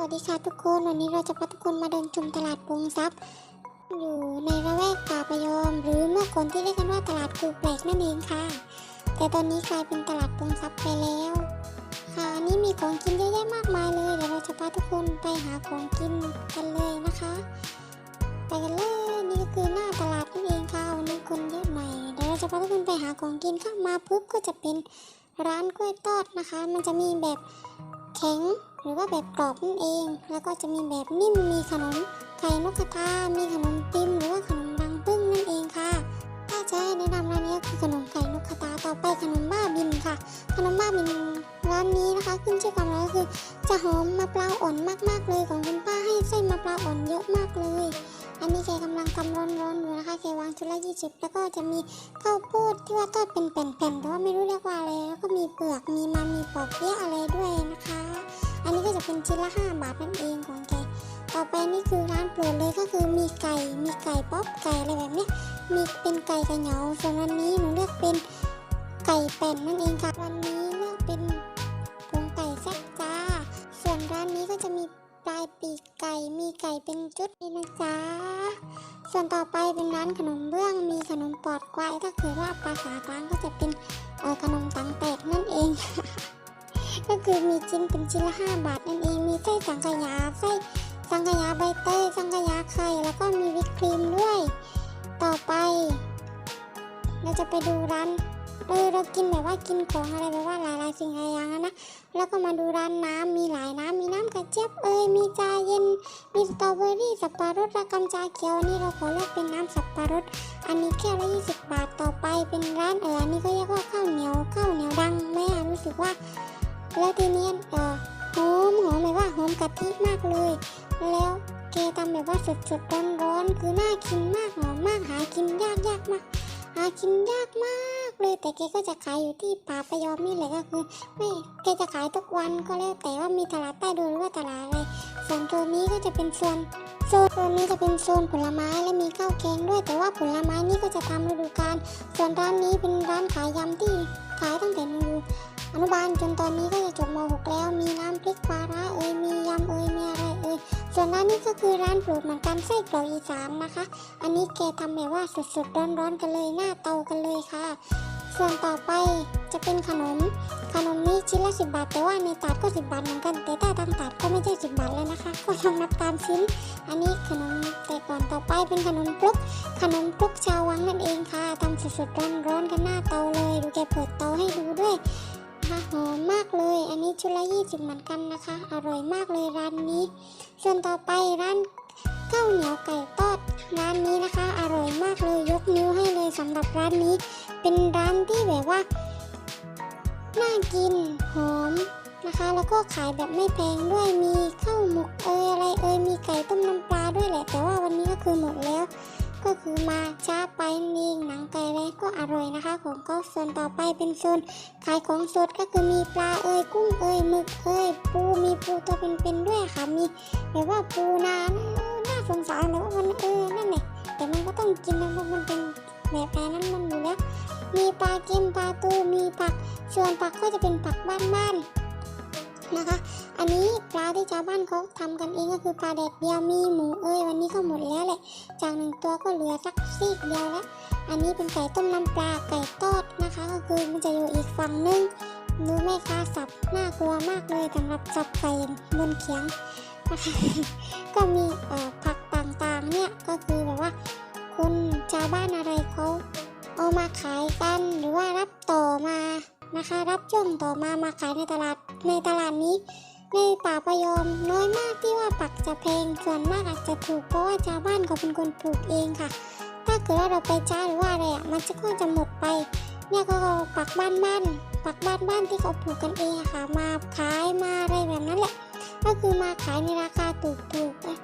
วัสดีค่ะทุกคนวันนี้เราจะพาทุกคนมาเดินชมตลาดปงทรัพย์อยู่ในระแวกป่าประยอม หรือเมื่อก่อนที่เรียกกันว่าตลาดกูแปลกนั่นเองค่ะ แต่ตอนนี้กลายเป็นตลาดปงทรัพย์ไปแล้ว ค่ะนนี้มีของกินเยอะแยะมากมายเลยเดี๋ยวเราจะพาทุกคนไปหาของกินกันเลยนะคะ ไปกันเลยนี่ก็คือหน้าตลาดนั่นเองค่ะวันนี้คนเยอะหน่อยเดี๋ยวเราจะพาทุกคนไปหาของกินเข้ามาปุ๊บก็จะเป็นร้านกล้วยทอดนะคะ มันจะมีแบบแข็ง หรือว่าแบบกรอบนั่นเอง แล้วก็จะมีแบบนิ่มมีขนมไข่นกกระทา มีขนมติ้มหรือว่าขนมรังผึ้งนั่นเองค่ะ ถ้าจะให้แนะนำร้านนี้คือขนมไข่นกกระทาต่อไปขนมบ้าบินค่ะ ขนมบ้าบินร้านนี้นะคะขึ้นชื่อความร้อนก็คือ จะหอมมะพร้าวอ่อนมากๆเลยของคุณป้าให้ไส้มะพร้าวอ่อนเยอะมากเลย อันนี้แกกำลังทำร้อนๆอยู่นะคะแกวางชุดละ20แล้วก็จะมีข้าวโพดที่ว่าทอดเป็นแผ่นๆแต่ว่าไม่รู้เรียกว่าอะไรแล้วก็มีเปลือกมีมันมีปอกเปี๊ยะอะไรด้วยนะคะ จะเป็นชิ้นละ 5 บาทนั่นเองของแก ต่อไปนี่คือร้านโปรดเลยก็คือมีไก่ มีไก่ป๊อปไก่อะไรแบบนี้ มีเป็นไก่กระเหนียวส่วนวันนี้หนูเลือกเป็นไก่แป่นนั่นเองค่ะ วันนี้เลือกเป็นพวงไก่แซ่บจ้า ส่วนร้านนี้ก็จะมีปลายปีกไก่ มีไก่เป็นจุดนี่นะจ๊ะ ส่วนต่อไปเป็นร้านขนมเบื้อง มีขนมปอดควายถ้าเกิดว่าภาษากลางก็จะเป็นขนมตังแตกนั่นเอง ก็คือมีชิ้นเป็นชิ้นละ5บาทนั่นเองมีไส้สังขยาไส้สังขยาใบเตยสังขยาไข่แล้วก็มีวิปครีมด้วย ต่อไป เราจะไปดูร้านเออเรากินแบบว่ากินของอะไรแบบว่าหลายๆสิ่งหลายอย่างนะแล้วก็มาดูร้านน้ำมีหลายน้ำมีน้ำกระเจี๊ยบเอยมีชาเย็นมีสตรอเบอรี่สับปะรดระกำชาเขียวนนี้เราขอเลือกเป็นน้ำสับปะรด อันนี้แค่ละ20บาทต่อไปเป็นร้านเอออันนี้ก็เรียกว่าข้าวเหนียวข้าวเหนียวดังแม่รู้สึกว่า แล้วทีนี้เออหอมหอมแบบว่าหอมกะทิมากเลย แล้วแกทำแบบว่าสดสดร้อนร้อนคือน่ากินมากหอมมากหากินยากยากมาก หากินยากมากเลย แต่แกก็จะขายอยู่ที่ป่าพยอมนี่แหละก็คือไม่แกจะขายทุกวันก็แล้วแต่ว่ามีตลาดใต้ดินหรือว่าตลาดอะไรส่วนตัวนี้ก็จะเป็นโซนโซนตัวนี้จะเป็นโซนผลไม้และมีข้าวแกงด้วยแต่ว่าผลไม้นี่ก็จะตามฤดูกาลส่วนร้านนี้เป็นร้านขายยำที่ขายตั้งแต่หนู อนุบาลจนตอนนี้ก็จะจบม .6 แล้ว มีน้ำพริกปลาร้าเอ่ยมียำเอ่ยมีอะไรเอ่ยส่วนร้านนี้ก็คือร้านโปรดเหมือนกันไส้กรอกอีสานนะคะ อันนี้แกทำแบบว่าสดๆร้อนๆกันเลยหน้าเตากันเลยค่ะ ส่วนต่อไปจะเป็นขนม ขนมนี้ชิ้นละสิบบาท แต่ว่าในตาดก็สิบบาทเหมือนกัน แต่ถ้าทางตาดก็ไม่ใช่สิบบาทแล้วนะคะ ก็ต้องนับตามชิ้น อันนี้ขนมแต่ก่อนต่อไปเป็นขนมครกขนมครกชาววังนั่นเองค่ะทำสดๆร้อนๆกันหน้าเตาเลย ดูแกเปิดเตาให้ดูด้วย นะคะหอมมากเลย อันนี้ชุดละยี่สิบเหมือนกันนะคะ อร่อยมากเลยร้านนี้ ส่วนต่อไปร้านข้าวเหนียวไก่ทอดร้านนี้นะคะ อร่อยมากเลยยกนิ้วให้เลยสำหรับร้านนี้ เป็นร้านที่แบบว่าน่ากินหอมนะคะ แล้วก็ขายแบบไม่แพงด้วยมีข้าวหมกเอยอะไรเอยมีไก่ต้มน้ำปลาด้วยแหละ แต่ว่าวันนี้ก็คือหมดแล้ว ก็คือมาช้าไปนั่งหนังไก่อะไรก็อร่อยนะคะ ของก็ส่วนต่อไปเป็นโซนขายของสดก็คือมีปลาเอยกุ้งเอยหมึกเอยปูมีปูตัวเป็นๆด้วยค่ะ มีแบบว่าปูนาน่าสงสารแต่ว่ามันเออนั่นแหละแต่มันก็ต้องกินนะเพราะมันเป็นแบบแนั้นมันอยู่แล้วมีปลาเค็มปลาตูมีผัก ส่วนผักก็จะเป็นผักบ้านๆ นะคะ อันนี้ปลาที่ชาวบ้านเขาทำกันเองก็คือปลาแดดเดียวมีหมูเอ้ยวันนี้ก็หมดแล้วแหละ จากหนึ่งตัวก็เหลือสักซีกเดียวแล้ว อันนี้เป็นไก่ต้มน้ำปลาไก่ทอดนะคะ ก็คือมันจะอยู่อีกฝั่งนึงดูแม่ค้าสับน่ากลัวมากเลยสำหรับสับไก่บนเขียงนะคะก็มีผักต่างๆเนี่ยก็คือแบบว่าคนชาวบ้านอะไรเขาเอามาขายกันหรือว่ารับต่อมานะคะ รับช่วงต่อมามาขายในตลาด ในตลาดนี้ ในป่าประยอมน้อยมากที่ว่าปักจะแพงส่วนมากอาจจะถูกเพราะว่าชาวบ้านเขาเป็นคนปลูกเองค่ะ ถ้าเกิดว่าเราไปจ้าหรือว่าอะไรอะมันจะก็จะหมดไป เนี่ยก็ปักบ้านบ้านปักบ้านบ้านที่เขาปลูกกันเองค่ะ มาขายมาอะไรแบบนั้นแหละ ก็คือมาขายในราคาถูกๆนะ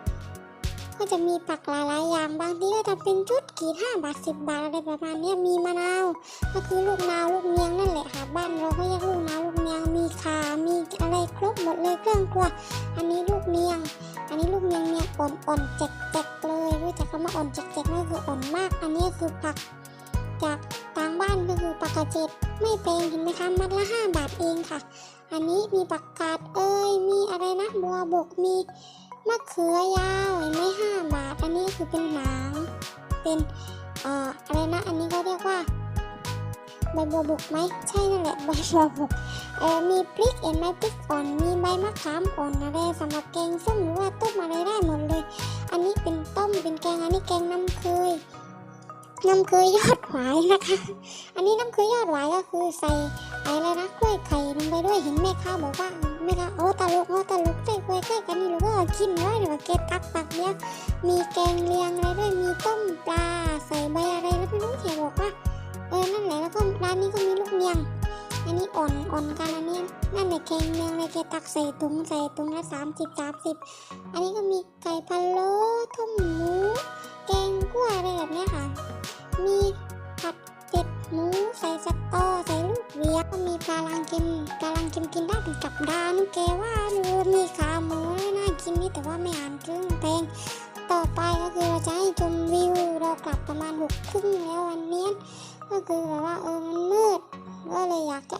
ก็จะมีปักหลายๆอย่างบางทีก็ทำเป็นชุดกี่ห้าบาทสิบบาทอะไรประมาณนี้มีมะนาว ก็คือลูกนาวลูกเนียงนั่นแหละค่ะบ้านเราก็เรียกลูก อะไรครบหมดเลยเครื่องครัว อันนี้ลูกเนียง อันนี้ลูกเนียงเนี่ยอ่อนๆเจ็กๆเลยรู้จักคำว่าอ่อนเจ็กๆนั่นคืออ่อนมาก อันนี้คือผัก จากต่างบ้านก็คือผักกระเจ็ดไม่แพงเห็นไหมคะมัดละ5บาทเองค่ะ อันนี้มีผักกาดเอ้ยมีอะไรนะบัวบกมีมะเขือยาวเห็นไหมห้าบาท อันนี้คือเป็นหนังเป็นอ่ออะไรนะ อันนี้ก็เรียกว่าใบบัวบกไหมใช่นั่นแหละ ใบบัวบกเออมีพริกเห็นไหมพริกอ่อนมีใบมะขามอ่อนอะไรสำหรับแกงส้มหรือว่าต้มอะไรได้หมดเลย อันนี้เป็นต้มเป็นแกงอันนี้แกงน้ำเคยน้ำเคยยอดหวายนะคะ อันนี้น้ำเคยยอดหวายก็คือใส่อะไรนะกล้วยไข่ลงไปด้วยเห็นแม่ค้าบอกว่าแม่ค้าโอ้ตลกโอ้ตลกใส่กล้วยไข่กันนี่เราก็กินไว้หรือว่าเกตักตักเนี้ยมีแกงเลียงอะไรด้วยมีต้มปลาใส่ใบอะไรแล้วไม่รู้เขียบอกว่าเออนั่นแหละแล้วก็ร้านนี้ก็มีลูกเนียง อันนี้อ่อนอ่อนกันอันนี้นั่นแหละแกงเลียงเลยแกตักใส่ถุงใส่ถุงละสามสิบสามสิบอันนี้ก็มีไก่พะโล้ต้มหมูแกงกล้วยอะไรแบบนี้ค่ะ มีผัดเผ็ดหมูใส่สตอใส่ลูกเวียก็มีปลาลังกินปลาลังกินกินได้เป็นกับดานแกว่าดูมีขาหมูน่ากินนี่แต่ว่าไม่อ่านครึ่งเพลงต่อไปก็คือเราจะให้ชมวิวเรากลับประมาณหกครึ่งแล้ววันนี้ก็คือแบบว่าเออมันมืด ก็เลยอยากจะ